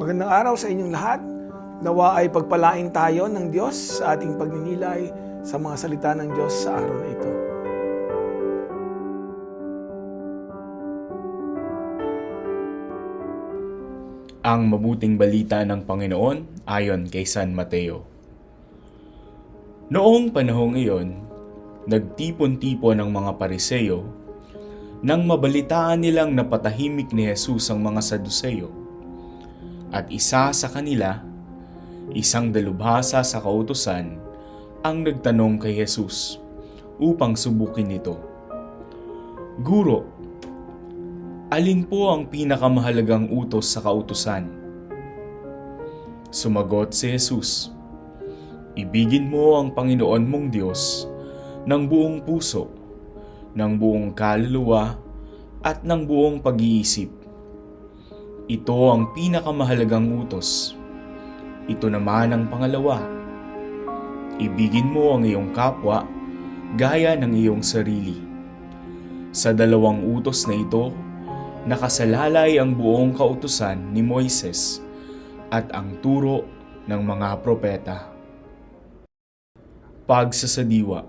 Magandang araw sa inyong lahat. Nawa ay pagpalain tayo ng Diyos sa ating pagninilay sa mga salita ng Diyos sa araw na ito. Ang mabuting balita ng Panginoon ayon kay San Mateo. Noong panahong iyon, nagtipon-tipon ang mga pariseyo nang mabalitaan nilang napatahimik ni Jesus ang mga Saduseyo. At isa sa kanila, isang dalubhasa sa kautusan, ang nagtanong kay Jesus upang subukin ito. Guro, Alin po ang pinakamahalagang utos sa kautusan? Sumagot si Jesus, Ibigin mo ang Panginoon mong Diyos ng buong puso, ng buong kaluluwa, at ng buong pag-iisip. Ito ang pinakamahalagang utos. Ito naman ang pangalawa. Ibigin mo ang iyong kapwa gaya ng iyong sarili. Sa dalawang utos na ito, nakasalalay ang buong kautusan ni Moises at ang turo ng mga propeta. Pagsasadiwa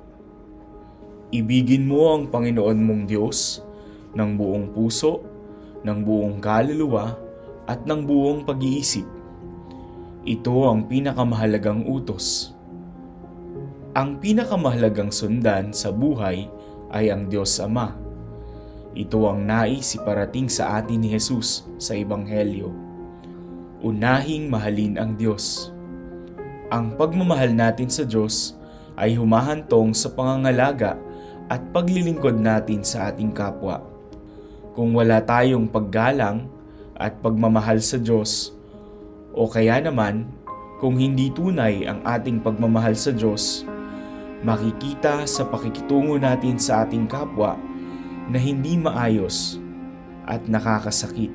Ibigin mo ang Panginoon mong Diyos ng buong puso, ng buong kaluluwa, at ng buong pag-iisip. Ito ang pinakamahalagang utos. Ang pinakamahalagang sundan sa buhay ay ang Diyos Ama. Ito ang nais iparating sa atin ni Jesus sa Ebanghelyo. Unahing mahalin ang Diyos. Ang pagmamahal natin sa Diyos ay humahantong sa pangangalaga at paglilingkod natin sa ating kapwa. Kung wala tayong paggalang at pagmamahal sa Diyos, o kaya naman kung hindi tunay ang ating pagmamahal sa Diyos, makikita sa pakikitungo natin sa ating kapwa na hindi maayos at nakakasakit.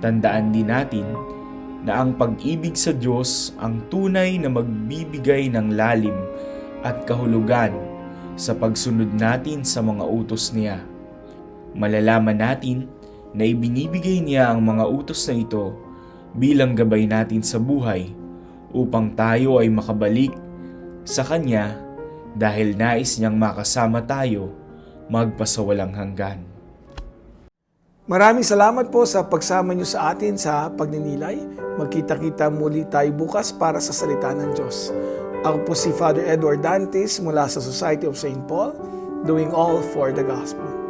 Tandaan din natin na ang pag-ibig sa Diyos ang tunay na magbibigay ng lalim at kahulugan sa pagsunod natin sa mga utos niya. Malalaman natin na ibinibigay niya ang mga utos na ito bilang gabay natin sa buhay upang tayo ay makabalik sa Kanya dahil nais niyang makasama tayo magpasawalang hanggan. Maraming salamat po sa pagsama niyo sa atin sa pagninilay. Magkita-kita muli tayo bukas para sa salita ng Diyos. Ako po si Father Edward Dantes mula sa Society of St. Paul, doing all for the gospel.